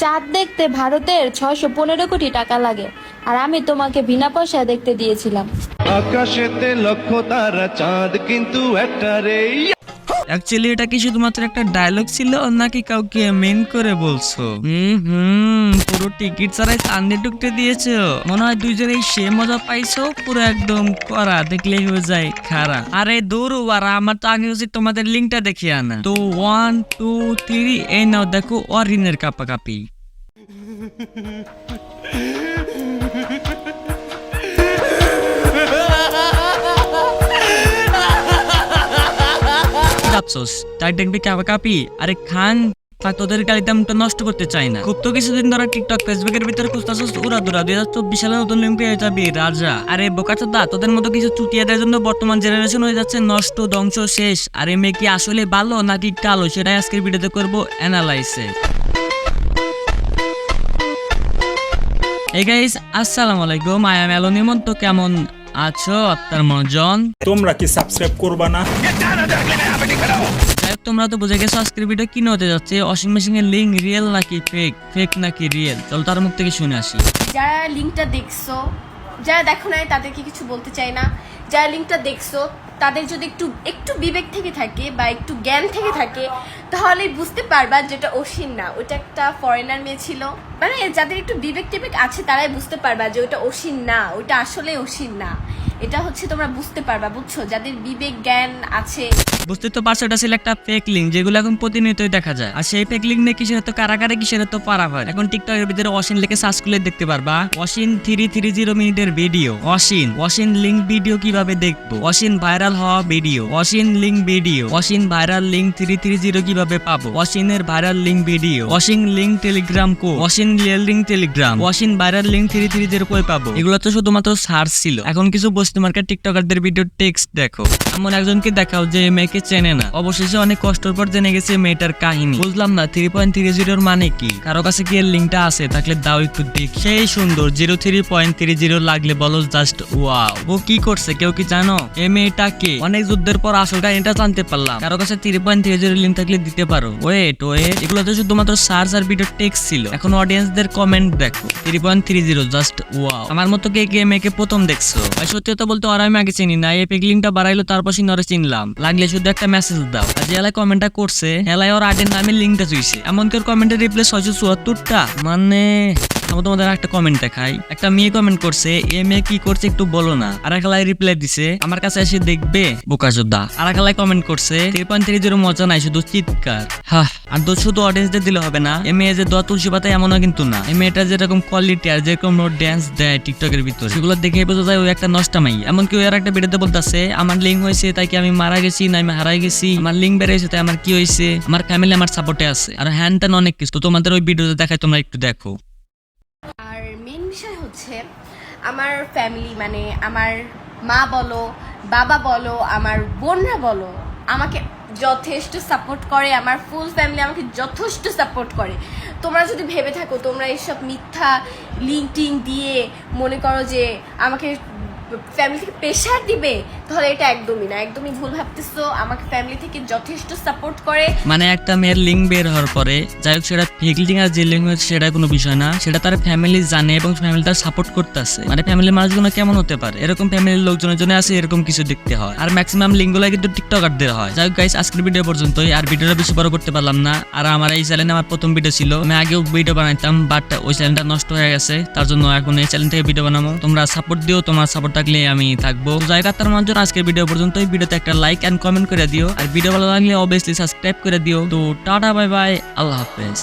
চাঁদ দেখতে ভারতের ছয়শো পনেরো কোটি টাকা লাগে। আর আমি তোমাকে বিনা পয়সায় দেখতে দিয়েছিলাম। আকাশেতে লক্ষ তারা চাঁদ কিন্তু একটা রে অ্যাকচুয়ালি এটা কি শুধুমাত্র একটা ডায়লগ ছিল নাকি কাউকে মেন করে বলছো? হুম হুম। পুরো টিকিট ছাড়াই চান্দি টুকতে দিয়েছ। মনে হয় দুইজনেই সে মজা পাইছো, পুরো একদম করা, দেখলেই হয়ে যায় খারা। আরে দূর ওয়ারা আমার তো আগে উচিত তোমাদের লিঙ্কটা দেখিয়ে আনা। তো ওয়ান টু থ্রি এই নাও, দেখো অরিনের কাপা কাপি ভাবছোস তাই দেখবি কাপা কাপি আরে খান। তোদের গাড়িতে আমি তো নষ্ট করতে চাই না খুব তো কিছুদিন ধরে টিকটক ফেসবুকের ভিতরে খুঁজতেছিস উড়া দুরা দুই হাজার চব্বিশ সালে নতুন লিঙ্ক পেয়ে যাবি রাজা আরে বোকাচোদা তোদের মতো কিছু চুটিয়াদের জন্য বর্তমান জেনারেশন হয়ে যাচ্ছে নষ্ট ধ্বংস শেষ আর এই মেয়ে কি আসলে ভালো নাকি কালো সেটাই আজকের ভিডিওতে করব অ্যানালাইসিস এই গাইস আসসালামু আলাইকুম আই এম এলো নিমন্ত কেমন আছো আপনার মজন তোমরা কি সাবস্ক্রাইব করবা না তোমরা তো বুঝে গেছো, আজকের ভিডিও কি হতে যাচ্ছে? ওয়াশিং মেশিনের লিঙ্ক রিয়েল নাকি ফেক ফেক নাকি রিয়েল চলো তার মুখ থেকে শুনে আসি। যারা লিঙ্কটা দেখছ, যারা দেখো নাই, তাদেরকে কিছু বলতে চাই না। যারা লিঙ্কটা দেখছ, তাদের যদি একটু একটু বিবেক থেকে থাকে বা একটু জ্ঞান থেকে থাকে, তাহলে বুঝতে পারবা যেটা অসীম না। ওটা একটা ফরেনার মেয়ে ছিল। মানে যাদের একটু বিবেক টিবেক আছে, তারাই বুঝতে পারবা যে ওটা অসীম না, ওটা আসলে অসীম না। এটা হচ্ছে তোমরা বুঝতে পারবা, বুঝছ? যাদের বিবেক, জ্ঞান আছে। বুঝতে তো পারছ, এটা ছিল একটা ফেক লিঙ্ক যেগুলো এখন প্রতিনিয়তই দেখা যায়। আর সেই ফেক লিঙ্ক নিয়ে কিসের তো কারাগারে কিসের তো পারা হয়? এখন টিকটকের ভিতরে অসিন লিখে সার্চ করলে দেখতে পারবা। অসিন থ্রি থ্রি জিরো মিনিটের video Oshin Oshin link video কীভাবে দেখব? অসিন ভাইরাল হওয়া video Oshin link video Oshin viral link three three zero কীভাবে পাবো? অসিনের viral link video Oshin link telegram কো Oshin real link telegram Oshin viral link three three zero কই পাবো? এগুলো তো শুধুমাত্র সার্চ ছিল। এখন কিছু বস্তু মার্কেট টিকটকারদের ভিডিও টেক্সট দেখো। এমন একজনকে দেখাও যে মেয়েকে চেনে না। অবশেষে অনেক কষ্টের পর জেনে গেছে মেয়েটার কাহিনী। বুঝলাম না থ্রি পয়েন্ট থ্রি জিরোর মানে কি? কারও কাছে কি এর লিঙ্কটা আছে? থাকলে দাও একটু দেখ। সেই সুন্দর zero three point three zero লাগলে বলো জাস্ট ওয়াও ও কি করছে, কেউ কি জানো? এ মেয়েটা কে? অনেক যুদ্ধের পর আসল কাহিনীটা জানতে পারলাম। কারও কাছে three point three zero link থাকলে দিতে পারো। ওয়েট ওয়েট এগুলো তো শুধুমাত্র সার্চ আর ভিডিও টেক্সট ছিল। এখন অডিয়েন্সদের কমেন্ট দেখো। Three point three zero just wow আমার মতো কে কে মেয়েকে প্রথম দেখছ? ভাই, সত্যি কথা বলতে ওরা আমি আগে চিনি না। এই পিকলিংটা বাড়াইলো, তারপর সিনরে চিনলাম। লাগলে শুধু একটা মেসেজ দাও। আর যে কমেন্টটা করছে এলাই ওর আগের নামে লিঙ্কটা চুইছে। এমন কেউ কমেন্টের রিপ্লাই ছয়শো চুয়াত্তরটা। মানে আমি তোমাদের একটা কমেন্ট দেখাই। একটা মেয়ে কমেন্ট করছে, এ মেয়ে কি করছে একটু বলো না। আর একলাই রিপ্লাই দিছে, আমার কাছে এসে দেখবে, বোকা যোদ্ধা আর একলাই কমেন্ট করছে থ্রি পয়েন্ট থ্রি জিরো মজা নাই, শুধু চিৎকার। হ্যাঁ আর তো শুধু অডিয়েন্সদের দিলে হবে না। এ মেয়ে যে দোয়া তুলসী পাতায় এমনও কিন্তু না। এই মেয়েটা যেরকম কোয়ালিটি আর যেরকম ওর ড্যান্স দেয় টিকটকের ভিতরে, সেগুলো দেখে বোঝা যায় ওই একটা নষ্টামাই। এমনকি ওই আর একটা ভিডিওতে বলতেছে, আমার লিঙ্ক হয়েছে, তাই কি আমি মারা গেছি, না আমি হারাই গেছি? আমার লিঙ্ক বেড়েছে তাই আমার কি হয়েছে? আমার ফ্যামিলি আমার সাপোর্টে আছে। আর হ্যান ত্যান অনেক কিছু তোমাদের ওই ভিডিওতে দেখায়, তোমরা একটু দেখো আর মেন বিষয় হচ্ছে আমার ফ্যামিলি মানে আমার মা বলো, বাবা বলো, আমার বোনরা বলো, আমাকে যথেষ্ট সাপোর্ট করে, আমার ফুল ফ্যামিলি আমাকে যথেষ্ট সাপোর্ট করে। তোমরা যদি ভেবে থাকো, তোমরা এইসব মিথ্যা লিঙ্ক টিং দিয়ে মনে করো যে আমাকে ফ্যামিলি থেকে প্রেশার দিবে, তাহলে এটা একদমই না। একদমই ভুল ভাবতেছো। আমাকে ফ্যামিলি থেকে যথেষ্ট সাপোর্ট করে। মানে একটা মেয়ের লিঙ্ক বের হওয়ার পরে, যাই হোক, সেটা লিঙ্ক আর যে লিঙ্ক সেটা কোনো বিষয় না। সেটা তার ফ্যামিলি জানে এবং ফ্যামিলি তার সাপোর্ট করতেছে। মানে ফ্যামিলির মানুষগুলো কেমন হতে পারে? এরকম ফ্যামিলির লোকজনের জন্য আছে, এরকম কিছু দেখতে হয়। আর ম্যাক্সিমাম লিঙ্কগুলো কিন্তু টিকটকারদের হয়। যাই হোক গাইস আজকের ভিডিও পর্যন্তই। আর ভিডিওটা বেশি বড় করতে পারলাম না। আর আমার এই চ্যানেলে আমার প্রথম ভিডিও ছিল। আমি আগেও ভিডিও বানাইতাম বাট ওই চ্যানেলটা নষ্ট হয়ে গেছে। তার জন্য এখন এই চ্যানেল থেকে ভিডিও বানাবো। তোমরা সাপোর্ট দিও, তোমার সাপোর্ট থাকলে আমি থাকব। জায়গা তার মঞ্জন আজকের ভিডিও পর্যন্ত এই ভিডিওতে একটা লাইক এন্ড কমেন্ট করে দিও। আর ভিডিও ভালো লাগলে অবভিয়াসলি সাবস্ক্রাইব করে দিও। তো টাটা বাই বাই আল্লাহ হাফেজ।